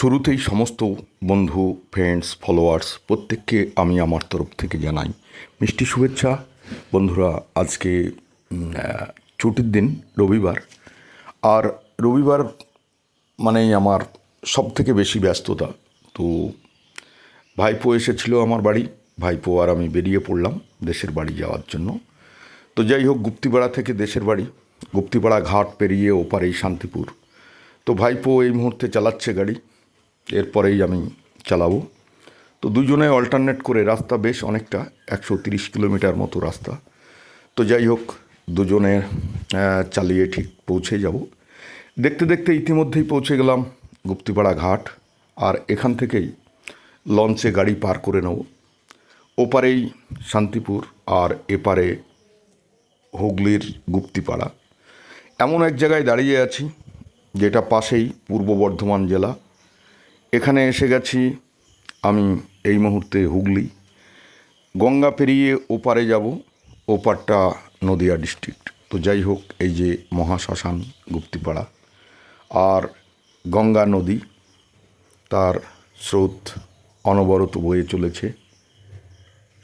শুরুতেই সমস্ত বন্ধু ফ্রেন্ডস ফলোয়ার্স প্রত্যেককে আমি আমার তরফ থেকে জানাই মিষ্টি শুভেচ্ছা। বন্ধুরা, আজকে ছুটির দিন, রবিবার। আর রবিবার মানেই আমার সব থেকে বেশি ব্যস্ততা। তো ভাইপো এসেছিল আমার বাড়ি। ভাইপো আর আমি বেরিয়ে পড়লাম দেশের বাড়ি যাওয়ার জন্য। তো যাই হোক, গুপ্তিপাড়া থেকে দেশের বাড়ি। গুপ্তিপাড়া ঘাট পেরিয়ে ওপারেই শান্তিপুর। তো ভাইপো এই মুহূর্তে চালাচ্ছে গাড়ি। এরপরেই আমি চালাবো। তো দুজনে অল্টারনেট করে রাস্তা বেশ অনেকটা, একশো তিরিশ কিলোমিটার মতো রাস্তা। তো যাই হোক, দুজনে চালিয়ে ঠিক পৌঁছে যাব। দেখতে দেখতে ইতিমধ্যেই পৌঁছে গেলাম গুপ্তিপাড়া ঘাট, আর এখান থেকেই লঞ্চে গাড়ি পার করে নেব। ওপারেই শান্তিপুর আর এপারে হুগলির গুপ্তিপাড়া। এমন এক জায়গায় দাঁড়িয়ে আছি, যেটা পাশেই পূর্ব বর্ধমান জেলা। এখানে এসে গেছি। আমি এই মুহূর্তে হুগলি। গঙ্গা পেরিয়ে ওপারে যাব। ওপারটা নদিয়া ডিস্ট্রিক্ট। তো যাই হোক, এই যে মহাশ্মশান গুপ্তিপাড়া আর গঙ্গা নদী, তার স্রোত অনবরত বয়ে চলেছে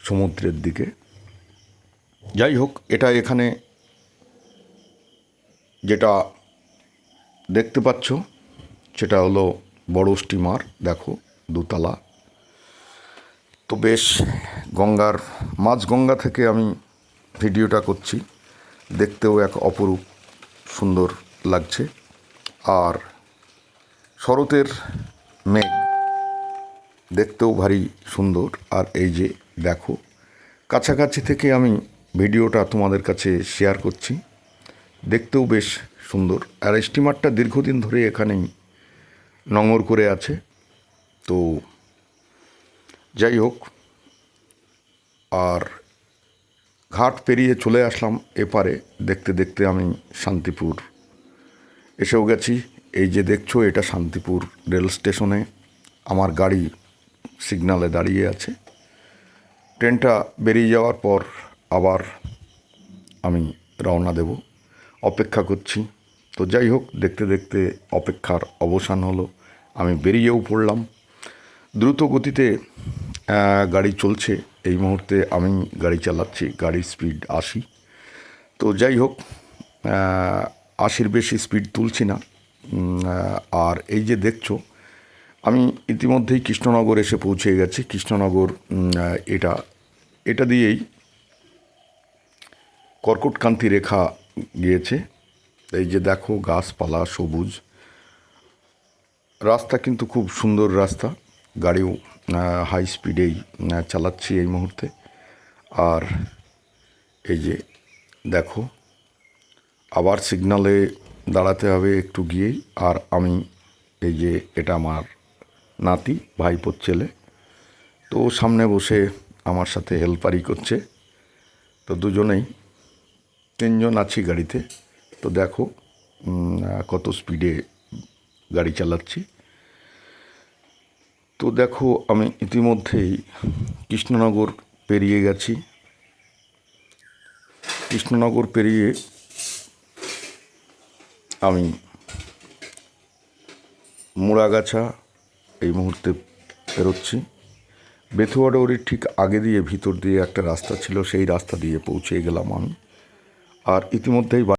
সমুদ্রের দিকে। যাই হোক, এটা এখানে যেটা দেখতে পাচ্ছ, সেটা হলো বড় স্টিমার দেখো, দোতলা। তো বেশ, গঙ্গার মাঝ গঙ্গা থেকে আমি ভিডিওটা করছি। দেখতেও এক অপরূপ সুন্দর লাগছে। আর শরতের মেঘ দেখতেও ভারী সুন্দর। আর এই যে, দেখো, কাছাকাছি থেকে আমি ভিডিওটা তোমাদের কাছে শেয়ার করছি। দেখতেও বেশ সুন্দর। আর স্টিমারটা দীর্ঘদিন ধরে এখানেই নোঙর করে আছে। তো যাই হোক আর ঘাট পেরিয়ে চলে আসলাম এপারে। দেখতে দেখতে আমি শান্তিপুর এসেও গেছি। এই যে দেখছ, এটা শান্তিপুর রেল স্টেশনে আমার গাড়ি সিগনালে দাঁড়িয়ে আছে। ট্রেনটা বেরিয়ে যাওয়ার পর আবার আমি রওনা দেব। অপেক্ষা করছি। তো যাই হোক, দেখতে দেখতে অপেক্ষার অবসান হলো। আমি বেরিয়েও পড়লাম। দ্রুত গতিতে গাড়ি চলছে। এই মুহূর্তে আমি গাড়ি চালাচ্ছি, গাড়ির স্পিড আশি। তো যাই হোক আশির বেশি স্পিড তুলছি না। আর এই যে দেখছ, আমি ইতিমধ্যেই কৃষ্ণনগর এসে পৌঁছে গেছি। কৃষ্ণনগর এটা এটা দিয়েই কর্কটকান্তি রেখা গিয়েছে। এই যে দেখো গাছপালা সবুজ। রাস্তা কিন্তু খুব সুন্দর রাস্তা। গাড়িও হাই স্পিডেই চালাচ্ছি এই মুহূর্তে। আর এই যে দেখো, আবার সিগনালে দাঁড়াতে হবে একটু গিয়েই। আর আমি এই যে এটা আমার নাতি, ভাইপোর ছেলে। তো সামনে বসে আমার সাথে হেল্পারি করছে। তো দুজনেই, তিনজন আছি গাড়িতে। তো দেখো কত স্পিডে গাড়ি চালাচ্ছি। তো দেখো, আমি ইতিমধ্যেই কৃষ্ণনগর পেরিয়ে গেছি। কৃষ্ণনগর পেরিয়ে আমি মুড়াগাছা এই মুহূর্তে পেরোচ্ছি। বেথুয়াডৌরির ঠিক আগে দিয়ে ভিতর দিয়ে একটা রাস্তা ছিল, সেই রাস্তা দিয়ে পৌঁছে গেলাম আমি। আর ইতিমধ্যেই